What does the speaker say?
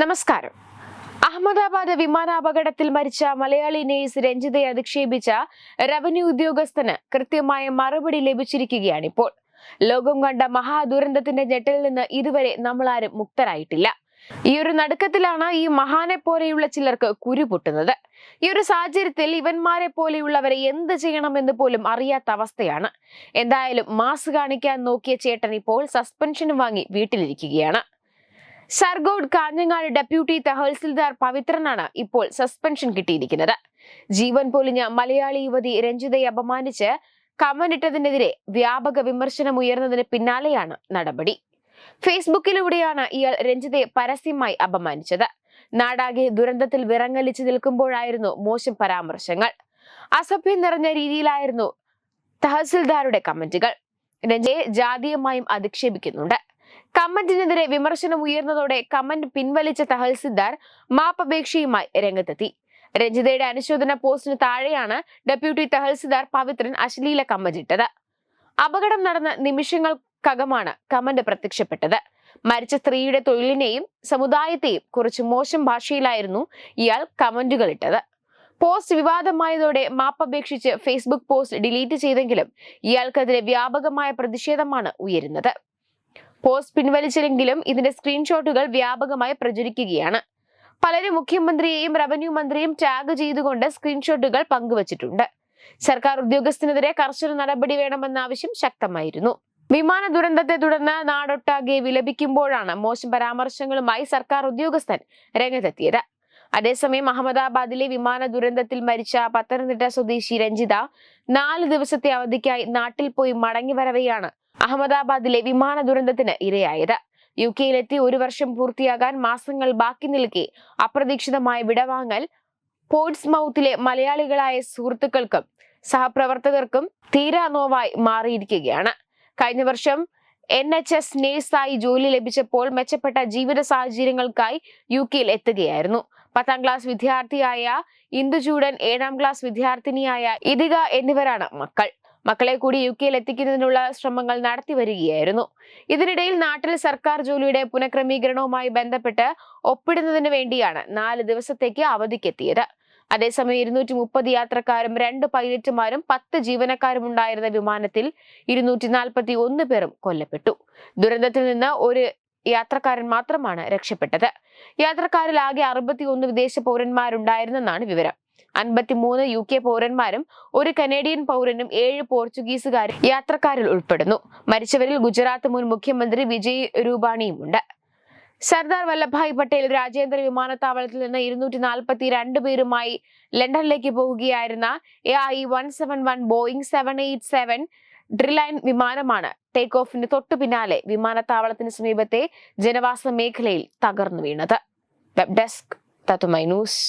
നമസ്കാരം. അഹമ്മദാബാദ് വിമാനാപകടത്തിൽ മരിച്ച മലയാളി നേഴ്സ് രഞ്ജിതയെ അധിക്ഷേപിച്ച റവന്യൂ ഉദ്യോഗസ്ഥന് കൃത്യമായ മറുപടി ലഭിച്ചിരിക്കുകയാണിപ്പോൾ. ലോകം കണ്ട മഹാദുരന്തത്തിന്റെ ഞെട്ടലിൽ നിന്ന് ഇതുവരെ നമ്മൾ ആരും മുക്തരായിട്ടില്ല. ഈ ഒരു നടുക്കത്തിലാണ് ഈ മഹാനെ പോലെയുള്ള ചിലർക്ക് കുരു പൊട്ടുന്നത് ഈ ഒരു സാഹചര്യത്തിൽ ഇവന്മാരെ പോലെയുള്ളവരെ എന്ത് ചെയ്യണമെന്ന് പോലും അറിയാത്ത അവസ്ഥയാണ്. എന്തായാലും മാസ് കാണിക്കാൻ നോക്കിയ ചേട്ടൻ ഇപ്പോൾ സസ്പെൻഷൻ വാങ്ങി വീട്ടിലിരിക്കുകയാണ്. സർഗോഡ് കാഞ്ഞങ്ങാട് ഡെപ്യൂട്ടി തഹസിൽദാർ പവിത്രനാണ് ഇപ്പോൾ സസ്പെൻഷൻ കിട്ടിയിരിക്കുന്നത്. ജീവൻ പൊലിഞ്ഞ മലയാളി യുവതി രഞ്ജിതയെ അപമാനിച്ച് കമന്റിട്ടതിനെതിരെ വ്യാപക വിമർശനം ഉയർന്നതിന് പിന്നാലെയാണ് നടപടി. ഫേസ്ബുക്കിലൂടെയാണ് ഇയാൾ രഞ്ജിതയെ പരസ്യമായി അപമാനിച്ചത്. നാടാകെ ദുരന്തത്തിൽ വിറങ്ങലിച്ചു നിൽക്കുമ്പോഴായിരുന്നു മോശം പരാമർശങ്ങൾ. അസഭ്യം നിറഞ്ഞ രീതിയിലായിരുന്നു തഹസിൽദാരുടെ കമന്റുകൾ. രഞ്ജയെ ജാതീയമായും അധിക്ഷേപിക്കുന്നുണ്ട്. കമന്റിനെതിരെ വിമർശനം ഉയർന്നതോടെ കമന്റ് പിൻവലിച്ച തഹസിൽദാർ മാപ്പപേക്ഷയുമായി രംഗത്തെത്തി. രഞ്ജിതയുടെ അനുശോചന പോസ്റ്റിന് താഴെയാണ് ഡെപ്യൂട്ടി തഹസിൽദാർ പവിത്രൻ അശ്ലീല കമന്റ് ഇട്ടത്. അപകടം നടന്ന നിമിഷങ്ങൾക്കകമാണ് കമന്റ് പ്രത്യക്ഷപ്പെട്ടത്. മരിച്ച സ്ത്രീയുടെ തൊഴിലിനെയും സമുദായത്തെയും കുറിച്ച് മോശം ഭാഷയിലായിരുന്നു ഇയാൾ കമന്റുകൾ ഇട്ടത്. പോസ്റ്റ് വിവാദമായതോടെ മാപ്പപേക്ഷിച്ച് ഫേസ്ബുക്ക് പോസ്റ്റ് ഡിലീറ്റ് ചെയ്തെങ്കിലും ഇയാൾക്കെതിരെ വ്യാപകമായ പ്രതിഷേധമാണ് ഉയരുന്നത്. പോസ്റ്റ് പിൻവലിച്ചില്ലെങ്കിലും ഇതിന്റെ സ്ക്രീൻഷോട്ടുകൾ വ്യാപകമായി പ്രചരിക്കുകയാണ്. പലരും മുഖ്യമന്ത്രിയെയും റവന്യൂ മന്ത്രിയും ടാഗ് ചെയ്തുകൊണ്ട് സ്ക്രീൻഷോട്ടുകൾ പങ്കുവച്ചിട്ടുണ്ട്. സർക്കാർ ഉദ്യോഗസ്ഥനെതിരെ കർശന നടപടി വേണമെന്ന ആവശ്യം ശക്തമായിരുന്നു. വിമാന ദുരന്തത്തെ തുടർന്ന് നാടൊട്ടാകെ വിലപിക്കുമ്പോഴാണ് മോശം പരാമർശങ്ങളുമായി സർക്കാർ ഉദ്യോഗസ്ഥൻ രംഗത്തെത്തിയത്. അതേസമയം അഹമ്മദാബാദിലെ വിമാന ദുരന്തത്തിൽ മരിച്ച പത്തനംതിട്ട സ്വദേശി രഞ്ജിത നാല് ദിവസത്തെ അവധിക്കായി നാട്ടിൽ പോയി മടങ്ങി വരവെയാണ് അഹമ്മദാബാദിലെ വിമാന ദുരന്തത്തിന് ഇരയായത്. യു കെയിലെത്തി ഒരു വർഷം പൂർത്തിയാകാൻ മാസങ്ങൾ ബാക്കി നിൽക്കെ അപ്രതീക്ഷിതമായ വിടവാങ്ങൽ പോർട്സ് മൗത്തിലെ മലയാളികളായ സുഹൃത്തുക്കൾക്കും സഹപ്രവർത്തകർക്കും തീരാ നോവായി മാറിയിരിക്കുകയാണ്. കഴിഞ്ഞ വർഷം എൻ എച്ച് എസ് നേഴ്സായി ജോലി ലഭിച്ചപ്പോൾ മെച്ചപ്പെട്ട ജീവിത സാഹചര്യങ്ങൾക്കായി യു കെയിൽ എത്തുകയായിരുന്നു. പത്താം ക്ലാസ് വിദ്യാർത്ഥിയായ ഇന്ദുചൂടൻ ഏഴാം ക്ലാസ് വിദ്യാർത്ഥിനിയായ ഇതിക എന്നിവരാണ് മക്കൾ. മക്കളെ കൂടി യു കെയിൽ എത്തിക്കുന്നതിനുള്ള ശ്രമങ്ങൾ നടത്തി വരികയായിരുന്നു. ഇതിനിടയിൽ നാട്ടിൽ സർക്കാർ ജോലിയുടെ പുനഃക്രമീകരണവുമായി ബന്ധപ്പെട്ട് ഒപ്പിടുന്നതിന് വേണ്ടിയാണ് നാല് ദിവസത്തേക്ക് അവധിക്കെത്തിയത്. അതേസമയം ഇരുന്നൂറ്റി മുപ്പത് യാത്രക്കാരും രണ്ട് പൈലറ്റുമാരും പത്ത് ജീവനക്കാരും ഉണ്ടായിരുന്ന വിമാനത്തിൽ ഇരുന്നൂറ്റി നാൽപ്പത്തി ഒന്ന് പേരും കൊല്ലപ്പെട്ടു. ദുരന്തത്തിൽ നിന്ന് ഒരു യാത്രക്കാരൻ മാത്രമാണ് രക്ഷപ്പെട്ടത്. യാത്രക്കാരിൽ ആകെ അറുപത്തി ഒന്ന് വിദേശ പൗരന്മാരുണ്ടായിരുന്നെന്നാണ് വിവരം. അൻപത്തിമൂന്ന് യു കെ പൗരന്മാരും ഒരു കനേഡിയൻ പൗരനും ഏഴ് പോർച്ചുഗീസുകാരും യാത്രക്കാരിൽ ഉൾപ്പെടുന്നു. മരിച്ചവരിൽ ഗുജറാത്ത് മുൻ മുഖ്യമന്ത്രി വിജയ് രൂപാണിയും ഉണ്ട് സർദാർ വല്ലഭായ് പട്ടേൽ രാജ്യാന്തര വിമാനത്താവളത്തിൽ നിന്ന് ഇരുന്നൂറ്റി നാൽപ്പത്തി രണ്ട് പേരുമായി ലണ്ടനിലേക്ക് പോവുകയായിരുന്ന A I one seven one Boeing seven eight seven Dreamliner വിമാനമാണ് ടേക്ക് ഓഫിന് തൊട്ടു പിന്നാലെ വിമാനത്താവളത്തിന് സമീപത്തെ ജനവാസ മേഖലയിൽ തകർന്നു വീണത്. വെബ് ഡെസ്ക് തത്തുമൈ ന്യൂസ്